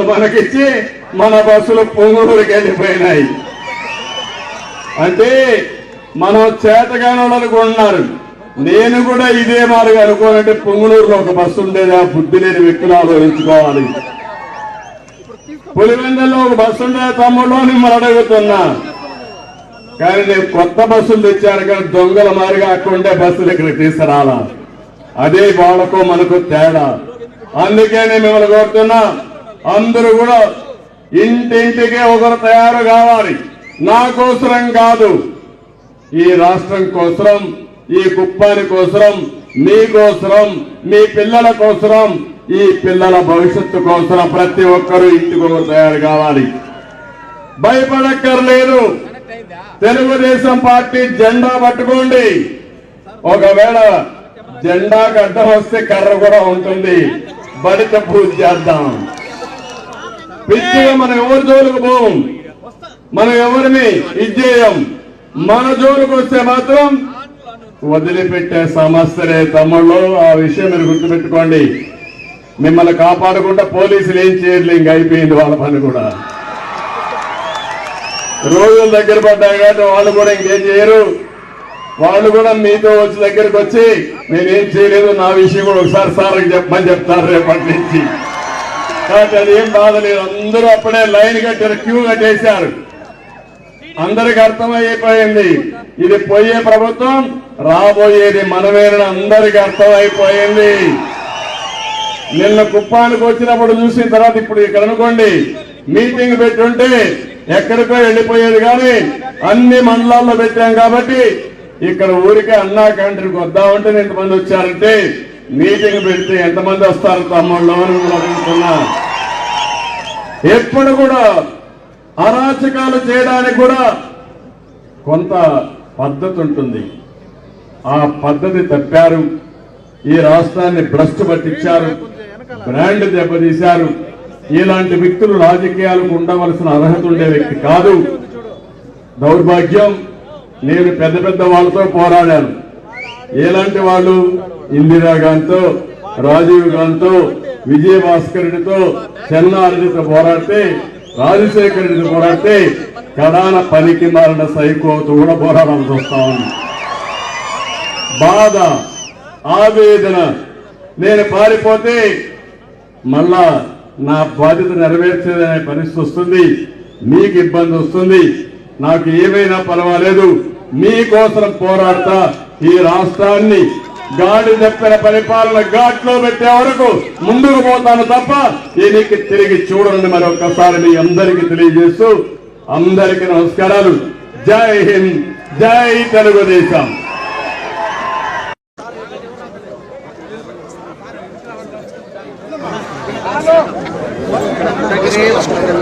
బస్సులు మనకిచ్చి మన బస్సులు పొంగూరుకి వెళ్ళిపోయినాయి. అంటే మనం చేతగాని ఉన్నారు నేను కూడా ఇదే మార్గం అనుకోనంటే పొంగునూరులో ఒక బస్సు ఉండేది ఆ బుద్ధి లేని వ్యక్తులు ఆలోచించుకోవాలి. పులివెందల్లో ఒక బస్సు ఉండేది తమ్ముళ్ళు అని మిమ్మల్ని అడుగుతున్నా. కానీ నేను కొత్త బస్సులు తెచ్చాను కానీ దొంగల మారిగా అక్కడ ఉండే బస్సులు ఇక్కడ తీసుకురాలా. అదే వాళ్ళకు మనకు తేడా. అందుకే నేను మిమ్మల్ని కోరుతున్నా అందరూ కూడా ఇంటింటికి ఒకరు తయారు కావాలి. నా కోసరం కాదు. ఈ రాష్ట్రం కోసరం ఈ కుప్పాని కోసరం మీ కోసరం మీ పిల్లల కోసరం ఈ పిల్లల భవిష్యత్తు కోసరం ప్రతి ఒక్కరూ ఇంటికి ఒకరు తయారు కావాలి. భయపడక్కర్లేదు. తెలుగుదేశం పార్టీ జెండా పట్టుకోండి. ఒకవేళ జెండాకు అడ్డం వస్తే కర్ర కూడా ఉంటుంది. బడిత పూజ చేద్దాం. పిచ్చిగా మనం ఎవరి జోలికి పోం మనం ఎవరిని? ఇచ్చేయం మన జోలికి వస్తే మాత్రం వదిలిపెట్టే సమస్యలే తమ్ముళ్ళు. ఆ విషయం మీరు గుర్తుపెట్టుకోండి. మిమ్మల్ని కాపాడకుండా పోలీసులు ఏం చేయర్లే ఇంక అయిపోయింది వాళ్ళ పని కూడా. రోజులు దగ్గర పడ్డాయి కాబట్టి వాళ్ళు కూడా ఇంకేం చేయరు. వాళ్ళు కూడా మీతో వచ్చి దగ్గరికి వచ్చి నేనేం చేయలేదు నా విషయం కూడా ఒకసారి సార్కి చెప్పమని చెప్తారు రేపటి నుంచి. కాబట్టి అది ఏం బాధ లేదు అందరూ అప్పుడే లైన్ కట్టారు క్యూ కట్టేశారు. అందరికి అర్థమైపోయింది. ఇది పోయే ప్రభుత్వం రాబోయేది మనమేనని అందరికి అర్థమైపోయింది. నిన్న కుప్పానికి వచ్చినప్పుడు చూసిన తర్వాత ఇప్పుడు ఇక్కడ అనుకోండి మీటింగ్ పెట్టుంటే ఎక్కడికో వెళ్ళిపోయేది కానీ అన్ని మండలాల్లో పెట్టాం కాబట్టి ఇక్కడ ఊరికే అన్నా కంట్రీకి వద్దామంటే ఎంతమంది వచ్చారంటే మీటింగ్ పెడితే ఎంతమంది వస్తారు తమ్ముళ్ళు అని అనుకుంటున్నా ఎప్పుడు కూడా అరాచకాలు చేయడానికి కూడా కొంత పద్ధతి ఉంటుంది. ఆ పద్ధతి తప్పారు. ఈ రాష్ట్రాన్ని భ్రష్టు పట్టించారు. బ్రాండ్ దెబ్బతీశారు. ఇలాంటి వ్యక్తులు రాజకీయాలకు ఉండవలసిన అర్హత ఉండే వ్యక్తి కాదు. దౌర్భాగ్యం. నేను పెద్ద పెద్ద వాళ్ళతో పోరాడాను. ఎలాంటి వాళ్ళు ఇందిరాగాంధీతో రాజీవ్ గాంధీతో విజయభాస్కర్ రెడ్డితో చెన్నారెడ్డితో పోరాడితే రాజశేఖర రెడ్డితో పోరాడితే కడాన పనికి మారిన సైకోతో కూడా పోరాడాల్సి వస్తా ఉంది బాధ ఆవేదన నేను పారిపోతే మళ్ళా నా బాధ్యత నెరవేర్చేదనే పరిస్థితి వస్తుంది మీకు ఇబ్బంది వస్తుంది నాకు ఏమైనా పర్వాలేదు మీకోసం పోరాడతా ఈ రాష్ట్రాన్ని గాడి చెప్పిన పరిపాలన ఘాట్లో పెట్టే వరకు ముందుకు పోతాను తప్ప దీనికి తిరిగి చూడండి మరొకసారి మీ అందరికీ తెలియజేస్తూ అందరికీ నమస్కారాలు. జై హింద్ జై తెలుగుదేశం. దగ్గరే